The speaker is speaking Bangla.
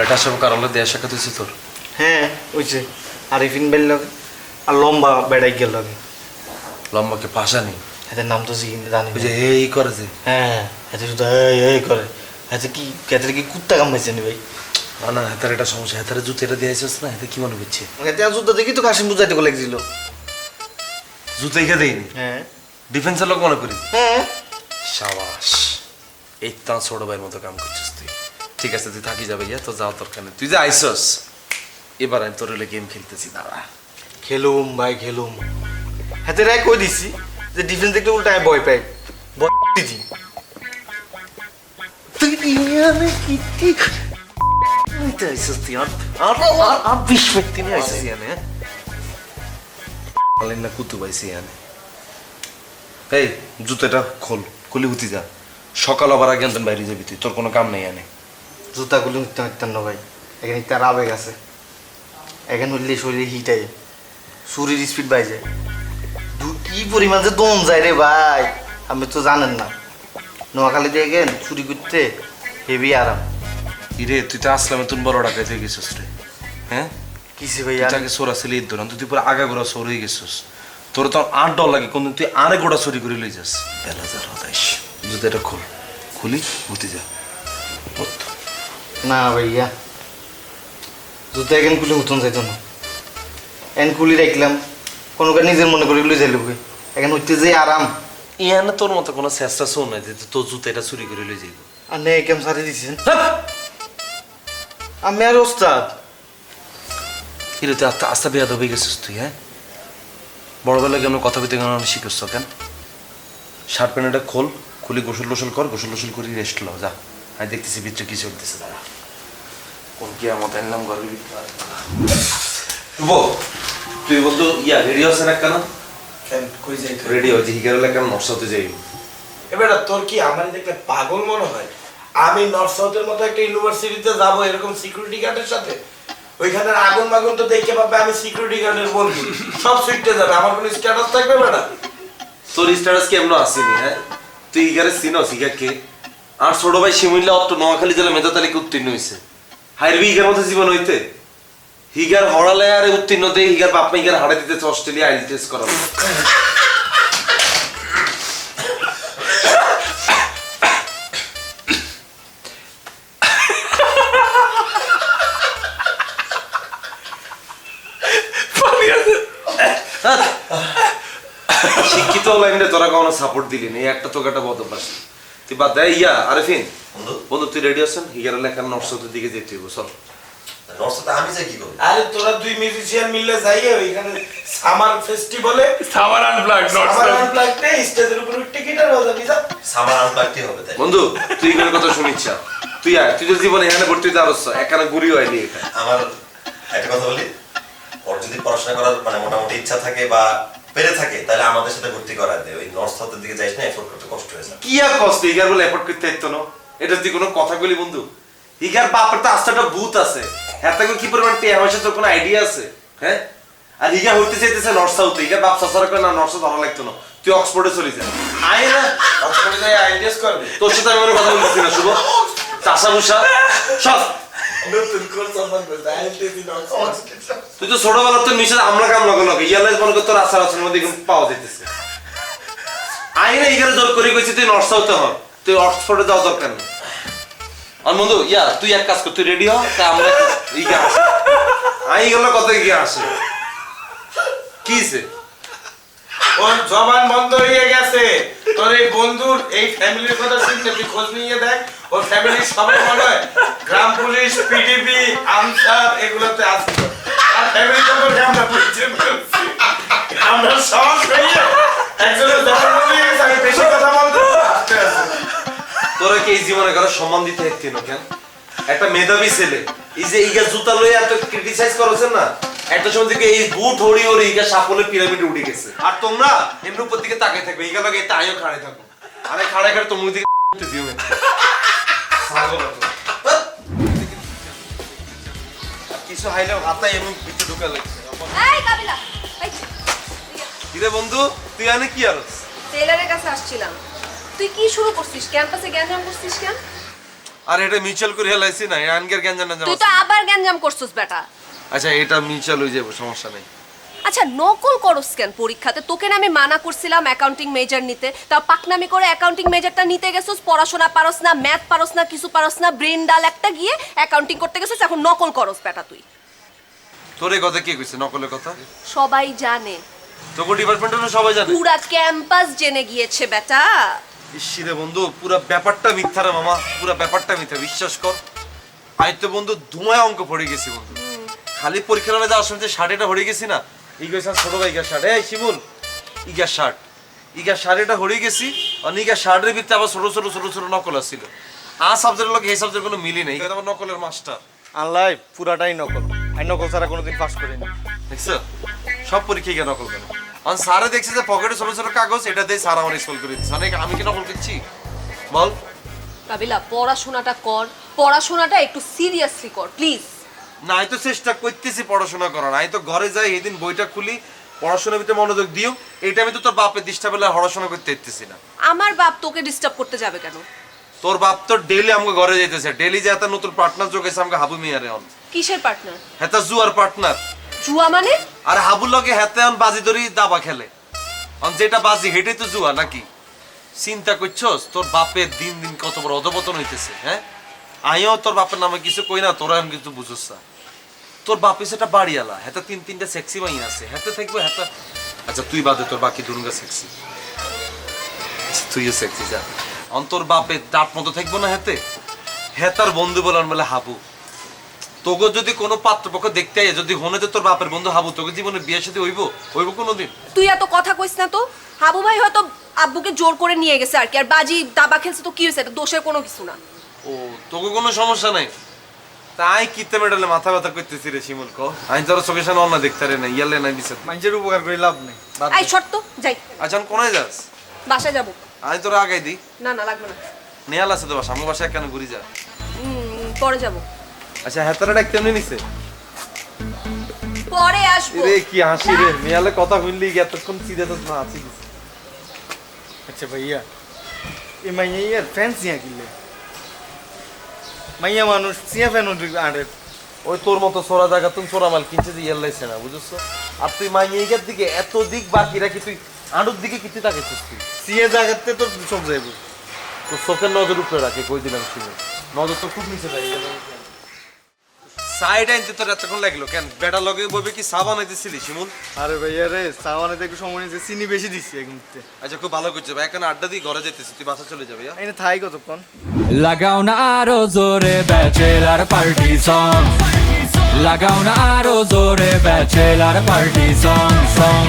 লেটার সব কারণে দেয়া সাক্ষাৎ হয়েছে তোর? হ্যাঁ ওইছে আরিফিন বেল লগে আর লম্বা বেড়াই গেল লগে লম্বাকে পাশা নেই এদের নাম তো জিগিন জানি ওই যে এই করে যে। হ্যাঁ এতে শুধু এই এই করে। এতে কি এতে কি কুত্তা কামাইছে নি ভাই? না না হাতের একটা সমস্যা। হাতের জুতো এটা দিয়ে আসছিস না? এতে কি মনে করছে? এতে আর যুদ্ধ দেখি তো কাশিম বুঝাইতে লাগছিল জুতো এখে দেয়নি? হ্যাঁ। ডিফেন্সের লোক মনে করি? হ্যাঁ। সাবাস এই তা ছোট ভাইয়ের মতো কাম করছিস। ঠিক আছে তুই থাকি যাবে ইয়া তো যাওয়ার দরকার নেই। তুই যে আইসস। এবার আমি তোর হলে গেম খেলতেছি দাঁড়া। খেলুম ভাই খেলুম। হাতে রায় কই দিছি যে ডিফেন্স দেখলে উল্টা আমি ভয় পাই। ভয় দিছি। তুই ইয়ানে কি কি আইসস তুই আর আর আর আর বিশ ব্যক্তি নিয়ে আইসস ইয়ানে আলেন না কুতু পাইছি ইয়ানে। এই জুতোটা খোল খুলি উঠি যা। সকাল আবার আগে বাইরে যাবি তুই তোর কোনো কাম নেই আনে জুতাগুলো নিতে পারতেন না ভাই। এখানে তার আবেগ আছে। এখানে উঠলে শরীরে হিট আয় শরীর স্পিড বাই যায়। দু- কি পরিমাণ যে দম যায় রে ভাই? আপনি তো জানেন না। নোয়াখালী দিয়ে গেন চুরি করতে হেভি আরাম। ইরে তুই তো আসলামে তুই বড় ডাকাইতে গেছিস রে। হ্যাঁ? কিসে ভাই ভাইয়া তাকে সোরা ছিলি ঈদ তুই পুরো আগা গোড়া সরে গেছিস। তোর তো আট ডল লাগে কোনদিন তুই আরে গোড়া চুরি করে লই যাস। বেলা যার হতাইস যদি এটা খোল। খুলি উঠে যা। না ভাইয়া। জুতা এখান খুলে উঠন যাইতো না। এন খুলি রাখলাম কোনো কার নিজের মনে করে লই যাইল এখানে উঠতে যে আরাম। ইয়ানে তোর মতো কোনো চেষ্টা শোন নাই যে তোর জুতো এটা চুরি করে লই যাইব। আর নে কেম সারি দিছেন আমি আর ওস্তাদ। কিরে তুই আস্তে আস্তে বেয়াদ হয়ে গেছিস তুই হ্যাঁ? বড়বেলায় কেমন কথা কইতে কেন শিখছ কেন? শার্ট প্যান্টটা খোল খুলি গোসল গোসল কর গোসল গোসল করি রেস্ট লো যা। আমি দেখতেছি ভিতরে কি চলতেছে দাঁড়া। কোন কি আমার আনলাম ঘরের ভিতরে শুভ তুই বলতো ইয়া রেডি আছে না কেন? কই যাই রেডি হয়েছে হিগারেলা কেন নকশাতে যাই? এবার তোর কি আমার দেখলে পাগল মনে হয়? আমি নর্থ সাউথের মতো একটা ইউনিভার্সিটিতে যাব এরকম সিকিউরিটি গার্ডের সাথে? ওইখানে আগুন মাগুন তো দেখে পাবে আমি সিকিউরিটি গার্ডের বন্ধু। সব সুইটে যাবে আমার কোনো স্ট্যাটাস থাকবে না তোর স্ট্যাটাস কেমন আসেনি হ্যাঁ? তুই হিগারে চিনস হিগা কে? আর ছোট ভাই শিমুল্লা অত নোয়াখালী জেলা মেধা তালিকা উত্তীর্ণ হয়েছে। হাইরবি হিগার মতো জীবন হইতে হিগার হড়ালে আর উত্তীর্ণ দিয়ে হিগার বাপ মা হিগার হাড়ে দিতেছে অস্ট্রেলিয়া আইল টেস্ট করানো শিক্ষিত লাইনে তোরা কখনো সাপোর্ট দিলি না? এই একটা তোকে একটা বদ তুই বাদ দেয় ইয়া আরেফিন। বন্ধু? তুই রেডি আছেন? হিগার লেখার নর্সতের দিকে যেতে হইব চল। নর্সতে আমি যাই কি করব? আরে তোরা দুই মিউজিশিয়ান মিললে যাই ওইখানে সামার ফেস্টিভ্যালে সামার আনপ্লাগ সামার আনপ্লাগতে স্টেজের উপর উঠে গিটার বাজাবি যা। সামার আনপ্লাগটি হবে তাই। বন্ধু তুই কথা শুনিচ্ছা। তুই আয় তুই তো জীবনে এখানে ভর্তি হতে আরও এখানে ঘুরি হয়নি এটা আমার একটা কথা বলি ওর যদি পড়াশোনা করার মানে মোটামুটি ইচ্ছা থাকে বা পেরে থাকে তাহলে আমাদের সাথে ভর্তি করা দেয় ওই নর্থ সাউথের দিকে যাইস না এফোর্ট করতে কষ্ট হয়ে যায় কি আর কষ্ট? হিগার বলে এফোর্ট করতে হইতো না এটা তুই কোনো কথা বলি বন্ধু হিগার বাপের তো আস্থাটা ভূত আছে। হ্যাঁ তাকে কি পরিমাণ টিয়া পয়সা তোর কোনো আইডিয়া আছে? হ্যাঁ? আর হিগা হইতে চাইতেছে নর্থ সাউথ হিগার বাপ সাসার করে না নর্থ সাউথ ভালো লাগতো না। তুই অক্সফোর্ডে চলে যা। আয় না। অক্সফোর্ডে যাই আইডিয়াস করবে। তোর সাথে আমি কোনো কথা বলতেছি না শুভ। চাষা ভুষা সব। নতুন করতে তুই তো ছোটবেলা তোর নিশ্চয় আমরা কাম লাগো লাগে ইয়ালে মনে কর তোর আচার আচার মধ্যে এখন পাওয়া যাইতেছে। আই না এখানে জোর করে কইছি তুই নর্থ সাউথে হ। তুই অক্সফোর্ডে যাওয়া দরকার নেই। আর বন্ধু ইয়া তুই এক কাজ কর তুই রেডি হ? তা আমরা ইগা আসি। আই গেল কত গিয়ে আসে? কিছে জবান বন্ধ হয়ে গেছে। তোর এই বন্ধুর এই ফ্যামিলির কথা শুনতে তুই খোঁজ নিয়ে দেখ। ওর ফ্যামিলির সবাই মনে হয় গ্রাম পুলিশ পিডিপি আনসার, এগুলোতে আছে আর ফ্যামিলি সম্পর্কে আমরা পরিচয় আমরা জবান হয়ে আস্তে আস্তে তোরা কি এই জীবনে কারও সম্মান দিতে হেঁটে না কেন? একটা মেধাবী ছেলে, এই যে ইগা জুতা লয়ে এত ক্রিটিসাইজ করছেন না, একটা সময় থেকে এই বুট হরি হরি ইগা সাফল্যের পিরামিডে উঠে গেছে। আর তোমরা এমনি উপর দিকে তাকিয়ে থাকবে ইগা লাগে এটা আমিও খাড়ে থাকো। আরে খাড়ে খাড়ে তোমরা দিকে দিও। না। কিছু হাইলে হাতায় এমন ভিতরে ঢুকা লাগছে এই কাবিলা এই কিরে বন্ধু তুই আনে কি আর টেলারের কাছে আসছিলাম। তুই কি শুরু করছিস? ক্যাম্পাসে জ্ঞান করছিস কেন? আর এটা মিউচুয়াল করে হেলাইছি না আনগের গ্যাঞ্জাম তুই তো আবার গ্যাঞ্জাম করছিস বেটা। আচ্ছা এটা মিউচুয়াল হয়ে যাব সমস্যা নেই। আচ্ছা নকল করস কেন পরীক্ষাতে? তোকে না আমি মানা করছিলাম অ্যাকাউন্টিং মেজর নিতে। তা পাকনামি করে অ্যাকাউন্টিং মেজরটা নিতে গেছিস পড়াশোনা পারস না ম্যাথ পারস না কিছু পারস না ব্রেন ডাল একটা গিয়ে অ্যাকাউন্টিং করতে গেছিস এখন নকল করস বেটা তুই। তোর এই কথা কে কইছে? নকলের কথা? সবাই জানে। তোকে ডিপার্টমেন্টের সবাই জানে। পুরা ক্যাম্পাস জেনে গিয়েছে বেটা। ইসিরে বন্ধু পুরো ব্যাপারটা মিথ্যা রে মামা পুরো ব্যাপারটা মিথ্যা বিশ্বাস কর। আমি তো বন্ধু ধুমায় অঙ্ক পড়ে গেছি বন্ধু। খালি পরীক্ষা হলে যাওয়ার সময় যে এটা হরে গেছি না ইগা ছোট ভাই ইগা শার্ট এই শিমুল ইগা শার্ট ইগা শার্ট এটা হরে গেছি আর ইগা শার্টের ভিতরে আবার ছোট ছোট ছোট ছোট নকল আছিল আর সাবজেক্টের লোক এই সাবজেক্ট কোনো মিলি নেই এটা আমার নকলের মাস্টার আল্লাহ পুরাটাই নকল আমি নকল ছাড়া কোনোদিন পাস করিনি দেখছ সব পরীক্ষা গিয়ে নকল কেন আর স্যারে দেখছে যে পকেটে ছোট ছোট কাগজ এটা দিয়ে স্যার আমার স্কুল করে দিচ্ছে অনেক আমি কি নকল করছি বল কাবিলা পড়াশোনাটা কর পড়াশোনাটা একটু সিরিয়াসলি কর প্লিজ না আমি তো চেষ্টা করতেছি পড়াশোনা করার। আমি তো ঘরে যাই এদিন বইটা খুলি পড়াশোনার ভিতরে মনোযোগ দিও। এইটা আমি তো তোর বাপের দিশটা বেলা পড়াশোনা করতে ইচ্ছেছি না। আমার বাপ তোকে ডিস্টার্ব করতে যাবে কেন? তোর বাপ তো ডেইলি আমাকে ঘরে যাইতেছে। ডেইলি যে একটা নতুন পার্টনার যোগাইছে আমাকে হাবু মিয়ারে অন। কিসের পার্টনার হেতা জুয়ার পার্টনার জুয়া মানে? আর হাবুর লগে হেতে অন বাজি ধরি দাবা খেলে। অন যেটা বাজি হেঁটেই তো জুয়া নাকি? চিন্তা করছস তোর বাপের দিন দিন কত বড় অধপতন হইতেছে হ্যাঁ? আমিও তোর বাপের নামে কিছু কই না তোরা এখন কিছু বুঝছস না। তোর বাপে সেটা বাড়িয়ালা হেতে তিন তিনটা সেক্সি মাই আছে। হেতে থাকবে হেতে আচ্ছা তুই বাদে, তোর বাকি দুর্গা সেক্সি তুইও সেক্সি যা। অন, তোর বাপের দাঁত মতো থাকব না হেতে হেতার বন্ধু বলার মেলে হাবু। তোকে যদি কোনো পাত্রপক্ষ দেখতে আয়, যদি হনে যে তোর বাপের বন্ধু হাবু তোকে জীবনে বিয়ের সাথে হইব? হইব কোনোদিন? তুই এত কথা কইস না তো? হাবু ভাই হয়তো আব্বুকে জোর করে নিয়ে গেছে আর কি, আর বাজি দাবা খেলছে তো কি হয়েছে এটা দোষের কোনো কিছু না। ও তোকে কোনো সমস্যা নাই? তাই কিতে মেডালে মাথা ব্যথা করতেছি রে শিমুল কো? আমি তোর চোখের সামনে অন্য দেখতে রে না ইয়ালে নাই দিছে মানুষের উপকার করে লাভ নেই। আই শর্ত যাই। আচ্ছা কোনায় যাস? বাসায় যাব। আমি তোর আগাই দি। না না লাগবে না। নেয়াল আছে তো বাসা আমার বাসায় কেন ঘুরি যা? পরে যাব। আচ্ছা হেতারা ডাকতে এমনি নিছে? পরে আসব। রে কি হাসি রে মেয়ালে কথা হইলি এতক্ষণ সিধে তো না আছি আচ্ছা ভাইয়া এই মাইয়া ইয়ার ফ্যান সিয়া কিনলে মাইয়া মানুষ সিয়া ফ্যান আড়ে। ওই তোর মতো সোরা জায়গা তুমি সোরা মাল কিনছে যে লাইছে না বুঝছ? আর তুই মাইয়া মাইয়ের দিকে এত দিক বাকি রাখি তুই আঁড়ুর দিকে কিছু তাকাইছিস তুই সিয়া জায়গাতে তোর সব যাইব। তোর চোখের নজর উপরে রাখে কই দিলাম শুনে। নজর তো খুব নিচে যাই সাইড আইনতে তোর এতক্ষণ লাগল? কেন? বেটা লগে বলবে কি সাবান আইতেছিলি শিমুল? আরে ভাইয়া রে সাওয়ানে একটু সময় নিয়েছে চিনি বেশি দিচ্ছি এক মুহূর্তে। আচ্ছা খুব ভালো করছে। ভাই এখন আড্ডা দিয়ে ঘরে যেতেছি তুই বাসা চলে যাবে এনে থাই কতক্ষণ? লাগাও না আরও জোরে ব্যাচেলার পার্টি সং লাগাও না আরও জোরে ব্যাচেলার পার্টি সং সং